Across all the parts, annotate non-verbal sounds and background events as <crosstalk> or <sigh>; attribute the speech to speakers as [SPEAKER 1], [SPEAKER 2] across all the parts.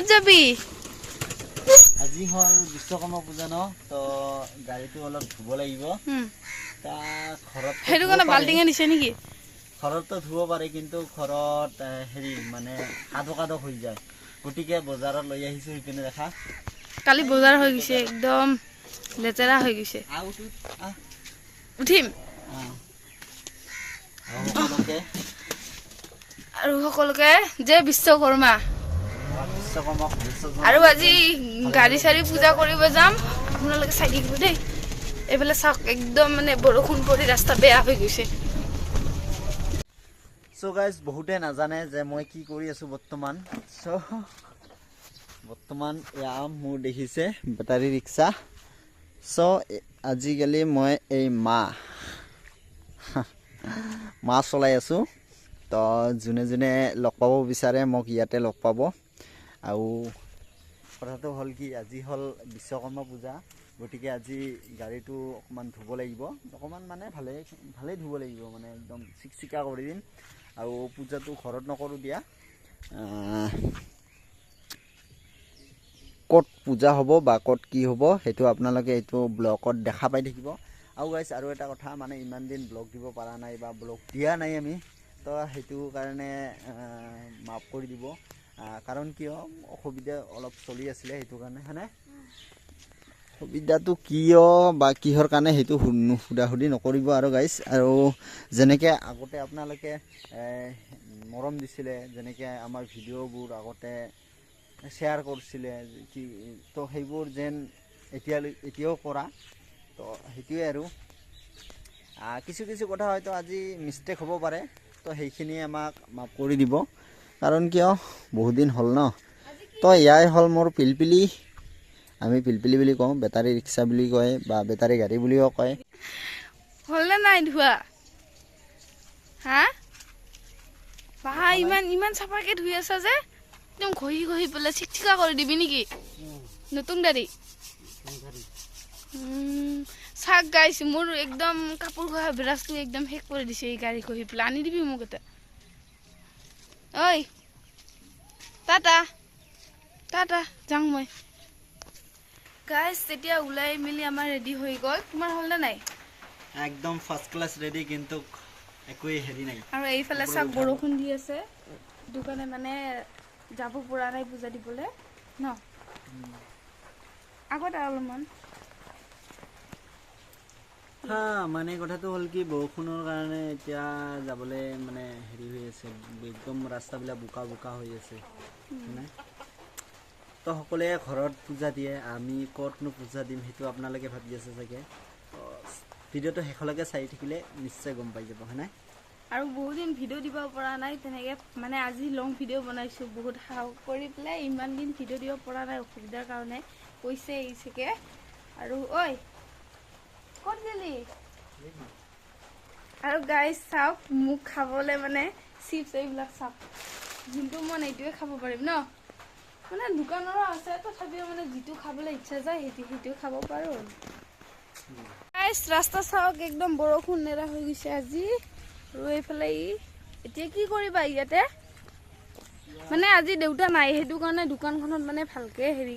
[SPEAKER 1] ক'ত যাবি?
[SPEAKER 2] আজি হ'ল বিশ্বকৰ্মা পূজা ন তো গাড়ীটো অলপ ধুব লাগিব। তা ঘৰত
[SPEAKER 1] সেইটো কাৰণে বাল্টিঙে দিছে নেকি?
[SPEAKER 2] ঘৰততো ধুব পাৰে কিন্তু ঘৰত হেৰি মানে কাদো কাদো হৈ যায়। গতিকে বজাৰত লৈ আহিছোঁ সেইপিনে দেখা।
[SPEAKER 1] কালি বজাৰ হৈ গৈছে একদম লেতেৰা হৈ গৈছে। উঠিম।
[SPEAKER 2] আৰু সকলোকে।
[SPEAKER 1] যে বিশ্বকৰ্মা। আৰু আজি গাড়ী চাড়ী পূজা কৰিব যাম। আপোনালোকে চাই থাকিব দেই। এইফালে চাওক একদম মানে বৰষুণ পৰি ৰাস্তা বেয়া হৈ গৈছে।
[SPEAKER 2] চ' গাইজ বহুতে নাজানে যে মই কি কৰি আছোঁ বৰ্তমান। চ' বৰ্তমান এয়া মোৰ দেখিছে বেটাৰী ৰিক্সা। চ' আজিকালি মই এই মা মা চলাই আছোঁ। তো যোনে যোনে লগ পাব বিচাৰে মোক ইয়াতে লগ পাব। আৰু কথাটো হ'ল কি আজি হ'ল বিশ্বকৰ্মা পূজা। গতিকে আজি গাড়ীটো অকণমান ধুব লাগিব। অকণমান মানে ভালেই ভালেই ধুব লাগিব মানে একদম চিকচিকা কৰি দিম। আৰু পূজাটো ঘৰত নকৰোঁ দিয়া। ক'ত পূজা হ'ব বা ক'ত কি হ'ব সেইটো আপোনালোকে এইটো ব্লগত দেখা পাই থাকিব। আৰু গাইছ আৰু এটা কথা মানে ইমান দিন ব্লগ দিব পৰা নাই বা ব্লগ দিয়া নাই আমি তো সেইটো কাৰণে মাফ কৰি দিব। কাৰণ কিয়? অসুবিধা অলপ চলি আছিলে সেইটো কাৰণে হয়নে? সুবিধাটো কিয় বা কিহৰ কাৰণে সেইটো সু- সোধা সুধি নকৰিব আৰু গাইছ আৰু যেনেকৈ আগতে আপোনালোকে মৰম দিছিলে যেনেকৈ আমাৰ ভিডিঅ'বোৰ আগতে শ্বেয়াৰ কৰিছিলে কি তো সেইবোৰ যেন এতিয়ালৈ এতিয়াও কৰা। তো সেইটোৱে আৰু। কিছু কিছু কথা হয়তো আজি মিষ্টেক হ'ব পাৰে তো সেইখিনিয়ে আমাক মাফ কৰি দিব। কাৰণ কিয়? বহুত দিন হ'ল ন? তো এয়াই হ'ল মোৰ পিলপিলি। আমি পিলপিলি বুলি কওঁ বেটাৰী ৰিক্সা বুলি কয় বা বেটাৰী গাড়ী বুলিও কয়।
[SPEAKER 1] হ'লনে নাই ধোৱা? হা? বা ইমান ইমান চাফাকে ধুই আছা যে। একদম ঘঁহি ঘঁহি পেলাই চিকচিকা কৰি দিবি নেকি? নতুন উম, চাক গাইছ মোৰ একদম কাপোৰ ঘঁহা ব্ৰাছটো একদম শেষ কৰি দিছে এই গাড়ী ঘঁহি পেলাই। আনি দিবি মোক এটা ঐ টাটা টাটা যাওঁ মই। গাইছ তেতিয়া ওলাই মেলি আমাৰ ৰেডি হৈ গ'ল। তোমাৰ হ'লনে নাই?
[SPEAKER 2] একদম ফাৰ্ষ্ট ক্লাছ ৰেডি কিন্তু একোৱেই হেৰি নাই।
[SPEAKER 1] আৰু এইফালে চাওক বৰষুণ দি আছে। সেইটো কাৰণে মানে যাব পৰা নাই পূজা দিবলৈ। ন? আগত অলপমান।
[SPEAKER 2] হা মানে কথাটো হ'ল কি বৰষুণৰ কাৰণে এতিয়া যাবলৈ মানে হেৰি হৈ আছে একদম ৰাস্তাবিলাক বোকা বোকা হৈ আছে? তো সকলোৱে ঘৰত পূজা দিয়ে আমি ক'তনো পূজা দিম সেইটো আপোনালোকে ভাবি আছে চাগে। ভিডিঅ'টো শেষলৈকে চাই থাকিলে নিশ্চয় গম পাই যাব হয়নে?
[SPEAKER 1] আৰু বহুত দিন ভিডিঅ' দিব পৰা নাই তেনেকৈ মানে আজি লং ভিডিঅ' বনাইছোঁ বহুত সাহস কৰি পেলাই ইমান দিন ভিডিঅ' দিব পৰা নাই অসুবিধাৰ কাৰণে কৈছে এইছেকে আৰু ঐ ক'ত গেলি? আৰু গাই চাওক মোক খাবলৈ মানে চিপছ এইবিলাক চাওক। যোনটো মন এইটোৱে খাব পাৰিম ন? মানে দোকানৰো আছে তথাপিও মানে যিটো খাবলৈ ইচ্ছা যায় সেইটো সেইটো খাব পাৰোঁ। গাইছ ৰাস্তা চাওক একদম বৰষুণ নেৰা হৈ গৈছে আজি। আৰু এইফালে ই এতিয়া কি কৰিবা ইয়াতে? মানে আজি দেউতা নাই সেইটো কাৰণে দোকানখনত মানে ভালকৈ হেৰি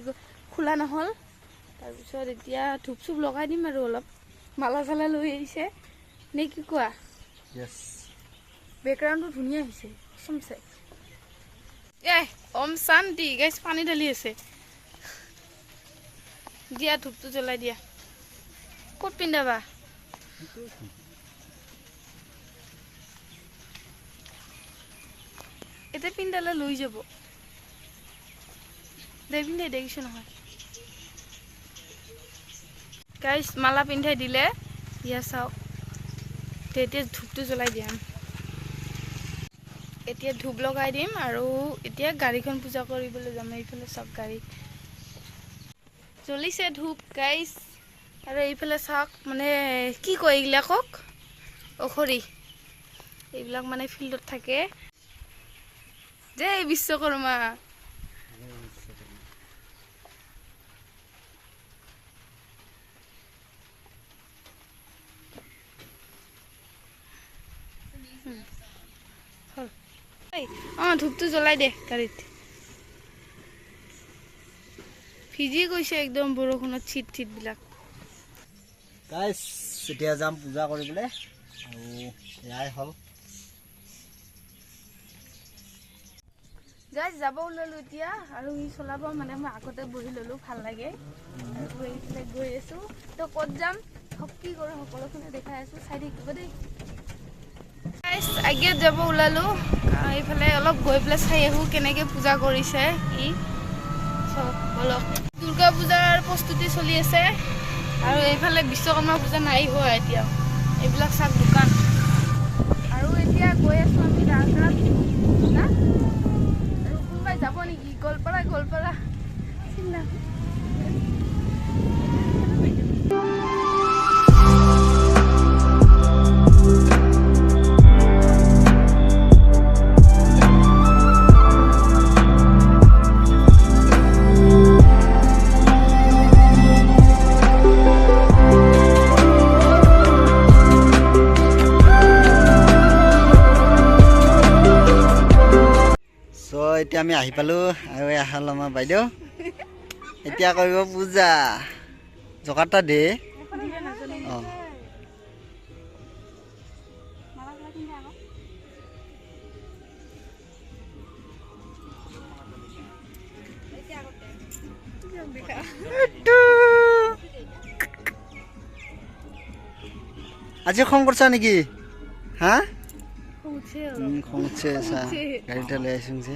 [SPEAKER 1] খোলা নহ'ল। তাৰপিছত এতিয়া ধূপ চুপ লগাই দিম আৰু অলপ। মালা চালা লৈ আহিছে। নে কি কোৱা? বেকগ্ৰাউণ্ডটো ধুনীয়া হৈছে চমচে এ ওম শান্তি গাইছ পানী ঢালি আছে। দিয়া ধূপটো জ্বলাই দিয়া। ক'ত পিন্ধাবা? এতিয়া পিন্ধালে লৈ যাব। দে পিন্ধাই দেখিছো নহয়। গাইছ মালা পিন্ধাই দিলে। ইয়া চাওক। এতিয়া ধূপটো জ্বলাই দিয়াম। এতিয়া ধূপ লগাই দিম আৰু এতিয়া গাড়ীখন পূজা কৰিবলৈ যাম। এইফালে চাওক গাড়ী। জ্বলিছে ধূপ গাইছ আৰু এইফালে চাওক মানে কি কয় এইবিলাকক? অখৰি। এইবিলাক মানে ফিল্ডত থাকে। জয় বিশ্বকৰ্মা ঐ, অঁ ধূপটো জ্বলাই দে গাড়ীত। ভিজি গৈছে একদম বৰষুণত চিট চিটবিলাক
[SPEAKER 2] এতিয়া যাম পূজা কৰিবলৈ আৰু এয়াই হ'ল।
[SPEAKER 1] গাইজ যাব ওলালো এতিয়া আৰু সি চলাব মানে মই আগতে বহি ল'লো ভাল লাগে। আৰু গৈ আছো। তো ক'ত যাম? হক কি কৰোঁ সকলোখিনি দেখাই আছো চাই থাকিব দেই। গাইজ আগিয়াত যাব ওলালো। এইফালে অলপ গৈ পেলাই চাই আহোঁ কেনেকৈ পূজা কৰিছে ই চব বলক দুৰ্গা পূজাৰ প্ৰস্তুতি চলি আছে। আৰু এইফালে বিশ্বকৰ্মা পূজা নাই হোৱা এতিয়া এইবিলাক চাওক দোকান। আৰু এতিয়া গৈ আছো আমি ৰাজহাট না? কোনোবাই যাব নেকি? গোৱালপাৰা গোৱালপাৰা
[SPEAKER 2] আমি আহি পালোঁ আৰু এয়া হ'ল আমাৰ বাইদেউ। এতিয়া কৰিব পূজা। জকাৰ্তা দে। অঁ। আজি খং কৰিছা নেকি? হা? খং উঠছে চা।
[SPEAKER 1] উঠছে।
[SPEAKER 2] গাড়ীটা লৈ আহিছোঁ যে।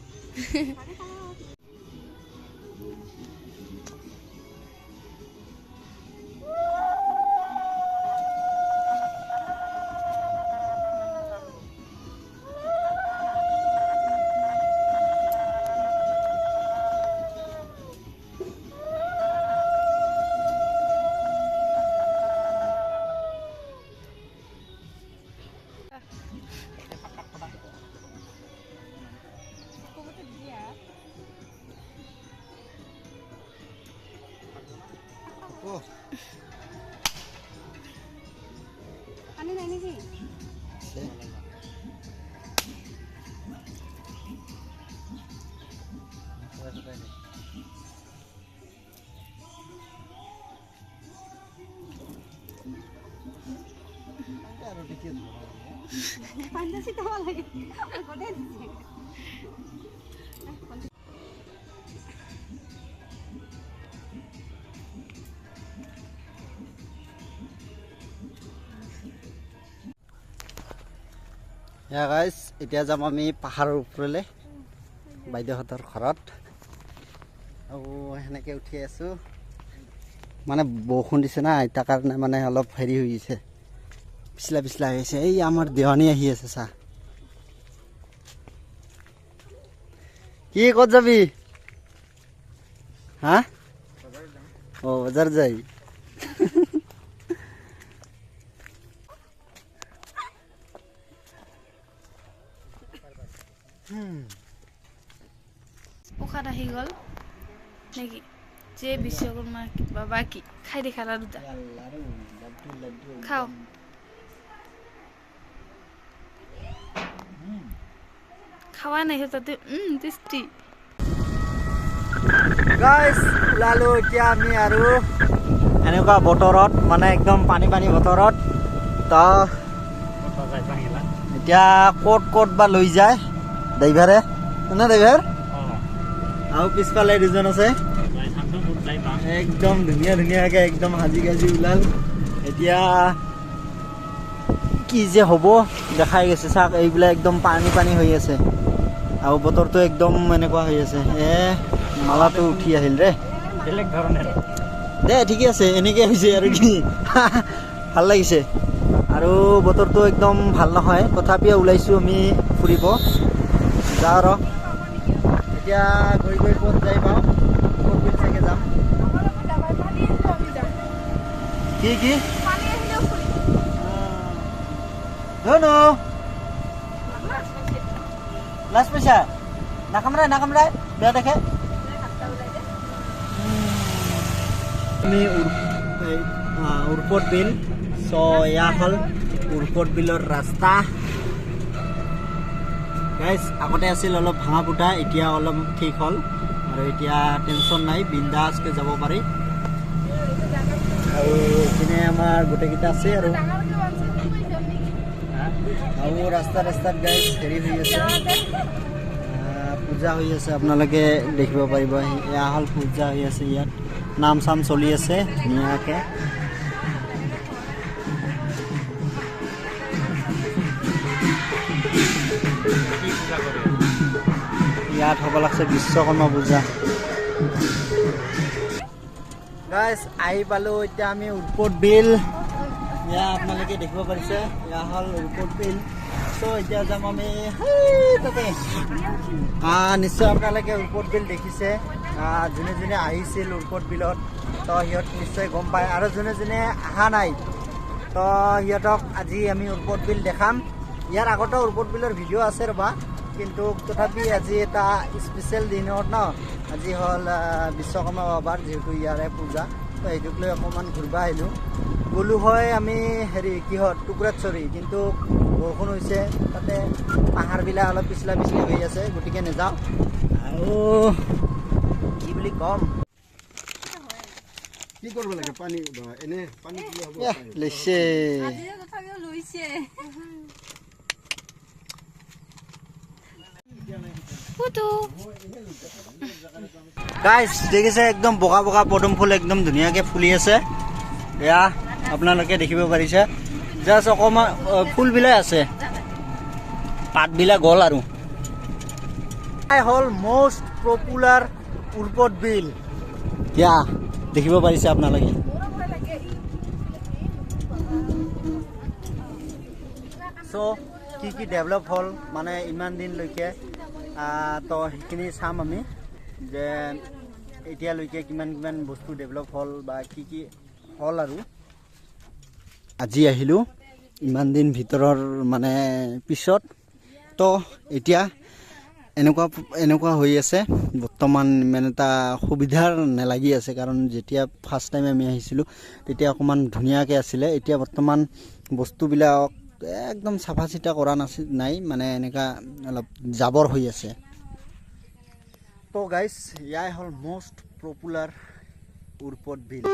[SPEAKER 1] 嘿 <laughs> 嘿
[SPEAKER 2] এয়া গাইজ এতিয়া যাম আমি পাহাৰৰ ওপৰলৈ, বাইদেউহঁতৰ ঘৰত। আৰু সেনেকৈ উঠি আছোঁ। মানে বৰষুণ দিছে না, তাৰ কাৰণে মানে অলপ হেৰি হৈ গৈছে। পিছলা পিছলা হৈ এই আমাৰ দেৱানী আহি আছে চা। কি ক'ত যাবি? হা? অঁ বজাৰ যাই।
[SPEAKER 1] প্ৰসাদ আহি গ'ল। নেকি? যে বিশ্বকৰ্মা কিবা বা কি? খাই দেখা না দুটা। খাওঁ। খাৱা নাই তাতে টেষ্টি
[SPEAKER 2] গাইজ ওলালো এতিয়া আমি আৰু এনেকুৱা বতৰত মানে একদম পানী পানী বতৰত তো এতিয়া ক'ত ক'ত বা লৈ যায় ড্ৰাইভাৰে? না ড্ৰাইভাৰ? আৰু পিছফালে দুজন আছে। একদম ধুনীয়া ধুনীয়াকে একদম সাজি কাজি ওলাল। এতিয়া কি যে হ'ব দেখাই গৈছে চাওক এইবিলাক একদম পানী পানী হৈ আছে। আৰু বতৰটো একদম এনেকুৱা হৈ আছে। এ মালাটো উঠি আহিল ৰে।
[SPEAKER 3] বেলেগ ধৰণেৰে।
[SPEAKER 2] দে ঠিকে আছে এনেকৈ হৈছে আৰু কি। <laughs> ভালো লাগিছে। আৰু বতৰটো একদম ভালো নহয়। তথাপিও ওলাইছোঁ আমি ফুৰিব। যাওঁ ৰ। এতিয়া গৈ গৈ ক'ত যাই পাওঁ? ক'ত কি কি?
[SPEAKER 1] ধন্যবাদ খুলিম
[SPEAKER 2] ধনু লাজ পইচা নাকামৰাই নাকামৰাই বেয়া দেখে আমি উৰপত বিল। চ' এয়া হ'ল উৰপত বিলৰ ৰাস্তা। গাইজ আগতে আছিল অলপ ভাঙা ফুটা এতিয়া অলপ ঠিক হ'ল। আৰু এতিয়া টেনশ্যন নাই, বিন্দাছকৈ যাব পাৰি। আৰু এইপিনে আমাৰ গোটেইকেইটা আছে আৰু
[SPEAKER 1] ডাঙৰকে বাঞ্চি খুলি যাম নেকি
[SPEAKER 2] আৰু ৰাস্তা ৰাস্তাত গাইজ হেৰি হৈ আছে। পূজা হৈ আছে, আপোনালোকে দেখিব পাৰিব। এয়া হ'ল পূজা হৈ আছে ইয়াত। নাম চাম চলি আছে, ধুনীয়াকৈ। ইয়াত হ'ব লাগছে বিশ্বকৰ্মা পূজা। গাইজ আহি পালোঁ, এতিয়া আমি উৎপত বিল। এয়া আপোনালোকে দেখিব পাৰিছে। এয়া হ'ল উৎপত বিল চ' এতিয়া যাম আমি তাতে। নিশ্চয় আপোনালোকে উৰ্পত বিল দেখিছে। যোনে যোনে আহিছিল উৰ্পত বিলত তো সিহঁত নিশ্চয় গম পায়। আৰু যোনে যোনে অহা নাই, তো সিহঁতক আজি আমি উৰ্পত বিল দেখাম। ইয়াৰ আগতে উৰ্পত বিলৰ ভিডিঅ' আছে ৰ'বা। কিন্তু তথাপি আজি এটা স্পেচিয়েল দিনত ন। আজি হ'ল বিশ্বকৰ্মা বাবাৰ যিহেতু ইয়াৰে পূজা, তো সেইটোক লৈ অকণমান ঘূৰিব আহিলোঁ। গ'লো হয় আমি হেৰি কিহত? টুকুৰাচৰি কিন্তু বৰষুণ হৈছে তাতে পাহাৰবিলাক অলপ পিছলা পিছলি হৈ আছে গতিকে নাযাওঁ। আৰু কি বুলি ক'ম?
[SPEAKER 3] কি কৰিব লাগে? পানী এনে
[SPEAKER 2] লৈছে। গাইজ দেখিছে একদম বগা বগা পদুম ফুল একদম ধুনীয়াকৈ ফুলি আছে। এয়া আপোনালোকে দেখিব পাৰিছে। জাষ্ট অকণমান ফুলবিলাক আছে। পাতবিলাক গ'ল আৰু। হ'ল মষ্ট পপুলাৰ উৰ্পত বিল। এতিয়া দেখিব পাৰিছে আপোনালোকে। চ' কি কি ডেভেলপ হ'ল মানে ইমান দিনলৈকে তো সেইখিনি চাম আমি যে এতিয়ালৈকে কিমান কিমান বস্তু ডেভেলপ হ'ল বা কি কি হ'ল আৰু। আজি আহিলোঁ। ইমান দিন ভিতৰৰ মানে পিছত। তো এতিয়া এনেকুৱা এনেকুৱা হৈ আছে। বৰ্তমান ইমান এটা সুবিধাৰ নালাগি আছে। কাৰণ যেতিয়া ফাৰ্ষ্ট টাইম আমি আহিছিলোঁ তেতিয়া অকণমান ধুনীয়াকৈ আছিলে। এতিয়া বৰ্তমান বস্তুবিলাক একদম চাফা চিতা কৰা নাছিল নাই। মানে এনেকুৱা অলপ জাবৰ হৈ আছে। তো গাইজ ইয়াই হ'ল মষ্ট পপুলাৰ উৰ্পত বিল।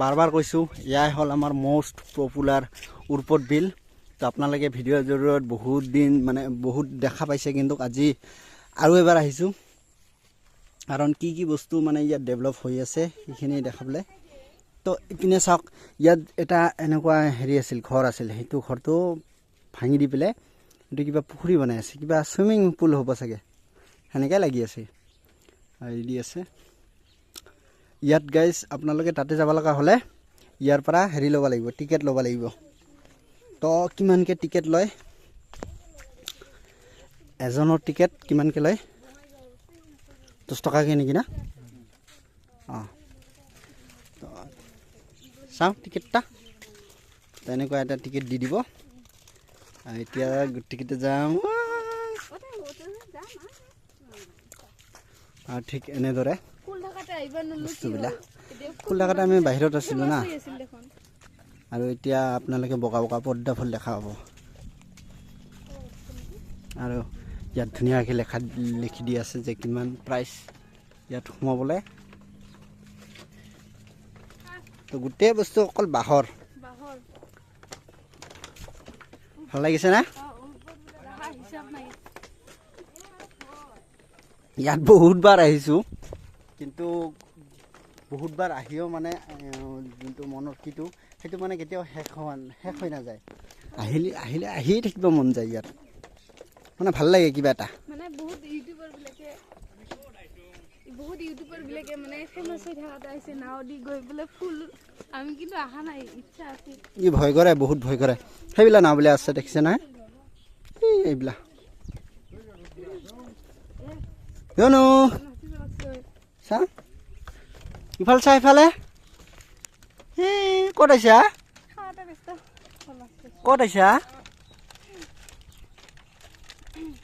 [SPEAKER 2] বাৰ কৈছোঁ এয়াই হ'ল আমাৰ মষ্ট পপুলাৰ উৰ্পত বিল। তো আপোনালোকে ভিডিঅ'ৰ জৰিয়ত বহুত দিন মানে বহুত দেখা পাইছে কিন্তু আজি আৰু এবাৰ আহিছোঁ। কাৰণ কি কি বস্তু মানে ইয়াত ডেভেলপ হৈ আছে সেইখিনি দেখাবলৈ। তো ইপিনে চাওক ইয়াত এটা এনেকুৱা হেৰি আছিল ঘৰ আছিল সেইটো ঘৰটো ভাঙি দি পেলাই এইটো কিবা পুখুৰী বনাই আছে কিবা চুইমিং পুল হ'ব চাগে সেনেকৈ লাগি আছে। হেৰি দি আছে। ইয়াত গাইজ আপোনালোকে তাতে যাব লগা হ'লে ইয়াৰ পৰা হেৰি ল'ব লাগিব টিকেট ল'ব লাগিব। তো কিমানকৈ টিকেট লয়? এজনৰ টিকেট কিমানকৈ লয়? দহ টকাকৈ নেকি না? অঁ। চাওঁ টিকেটটা তেনেকুৱা এটা টিকেট দি দিব। এতিয়া গোটেইকেইটা যাম। ঠিক এনেদৰে। বস্তুবিলাক। থকাতে আমি বাহিৰত আছিলোঁ না। আৰু এতিয়া আপোনালোকে বগা বগা পদ্মা ফুল দেখা পাব। আৰু ইয়াত ধুনীয়াকৈ লেখা লিখি দি আছে যে কিমান প্ৰাইচ ইয়াত সোমাবলৈ। তো গোটেই বস্তু অকল বাঁহৰ। ভাল লাগিছে না? ইয়াত বহুতবাৰ আহিছোঁ। কিন্তু বহুতবাৰ আহিও মানে যোনটো মনৰ কিটো সেইটো মানে কেতিয়াও শেষ হোৱা শেষ হৈ নাযায়। আহিলে আহিলে আহিয়ে থাকিব মন যায় ইয়াত। মানে ভাল লাগে কিবা এটা।
[SPEAKER 1] মানে বহুত ইউটিউবাৰ বিলাকে বহুত ইউটিউবাৰ বিলাকে মানে ফেমাছ হৈ থকাতে আহিছে নাও দি গৈ পেলাই ফুল। আমি কিন্তু অহা নাই ইচ্ছা আছে।
[SPEAKER 2] ই ভয় কৰে বহুত ভয় কৰে। সেইবিলাক নাও বোলে আছে দেখিছে নহয় এই এইবিলাক।
[SPEAKER 1] লাগছে
[SPEAKER 2] চা ইফালে চা ইফালে? ক'ত আহিছা ক'ত আহিছা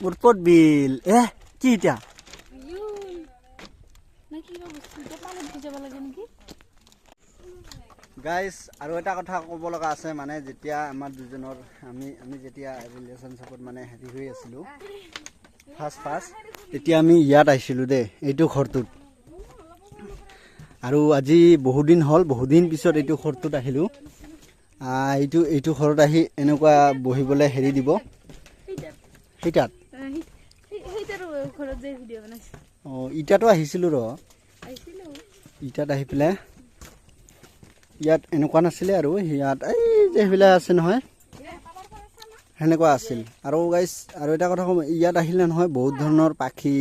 [SPEAKER 2] উৎপত বিল? এ কি এতিয়া? গাইজ আৰু এটা কথা ক'ব লগা আছে মানে যেতিয়া আমাৰ দুজনৰ আমি আমি যেতিয়া ৰিলেশ্যনশ্বিপত মানে হেৰি হৈ আছিলোঁ ফাৰ্ষ্ট ফাৰ্ষ্ট তেতিয়া আমি ইয়াত আহিছিলোঁ দেই এইটো ঘৰটোত। আৰু আজি বহুদিন হ'ল বহুদিন পিছত এইটো ঘৰটোত আহিলোঁ। আহ, এইটো এইটো ঘৰত আহি এনেকুৱা বহিবলৈ হেৰি দিব।
[SPEAKER 1] বনাইছে।
[SPEAKER 2] অঁ ইটাতো আহিছিলোঁ ৰ। ইটাত আহি পেলাই ইয়াত এনেকুৱা নাছিলে আৰু ইয়াত এই যে সেইবিলাক আছে নহয় সেনেকুৱা আছিল। আৰু গাইছ আৰু এটা কথা ক'ম ইয়াত আহিলে নহয় বহুত ধৰণৰ পাখি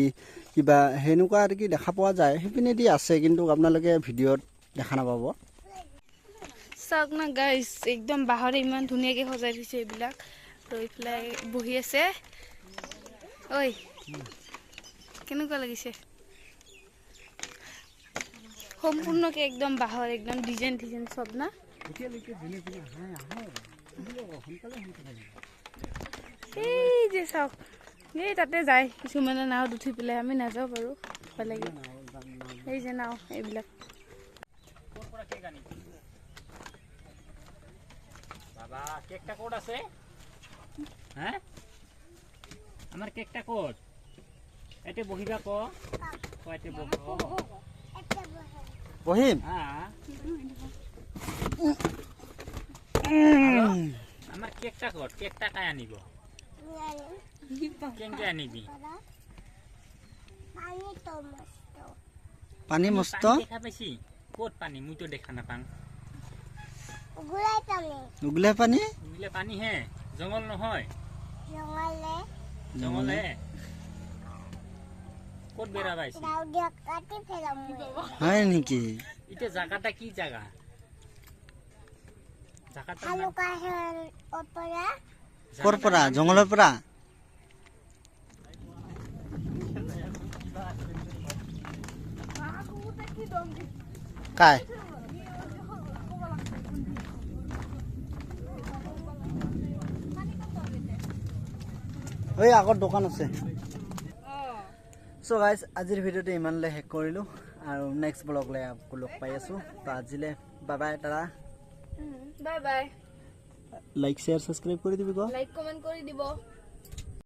[SPEAKER 2] কিবা সেনেকুৱা আৰু কি দেখা পোৱা যায় সেইপিনেদি আছে কিন্তু আপোনালোকে ভিডিঅ'ত দেখা নাপাব।
[SPEAKER 1] চাওক না গাইজ একদম বাঁহৰে ইমান ধুনীয়াকৈ সজাই থৈছে এইবিলাক। ৰৈ পেলাই বহি আছে। ঐ কেনেকুৱা লাগিছে? সম্পূৰ্ণকৈ একদম বাঁহৰ একদম ডিজাইন ডিজাইন চব না? এই যে চাওক। এই তাতে যায়। কিছুমানে নাৱত উঠি পেলাই আমি নাযাওঁ বাৰু ভয় লাগে। এই যে নাও এইবিলাক।
[SPEAKER 4] বাবা কেকটা কোড আছে? হ্যাঁ আমার কেকটা কোড এতে বহিবা ক। ক এতে
[SPEAKER 2] বহিম?
[SPEAKER 4] হ্যাঁ আমার কেকটা কোড কেকটা কাই আনিব? কেনকে আনিবি
[SPEAKER 2] পানী মস্ত।
[SPEAKER 4] পানী দেখা পাইছি? ক'ত পানী? মইতো দেখা নাপাং
[SPEAKER 2] উগলাই পানী।
[SPEAKER 4] বুজিলে পানী? হে জংঘল নহয়। জংঘলে। ক'ত বেৰা পাইছি?
[SPEAKER 2] হয় নেকি?
[SPEAKER 4] এতিয়া জাগাটা কি জাগা? জাগাটা
[SPEAKER 2] ক'ৰ পৰা? জংঘলৰ পৰা? কাই এই আগত দোকান আছে। চ' গাইজ আজিৰ ভিডিঅ'টো ইমানলৈ শেষ কৰিলোঁ আৰু নেক্সট ব্লগ লৈ আকৌ লগ পাই আছোঁ। তো আজিলৈ বাই বাই তাৰা
[SPEAKER 1] bye bye
[SPEAKER 2] like share subscribe কৰি দিবি ক।
[SPEAKER 1] লাইক কমেণ্ট কৰি দিব।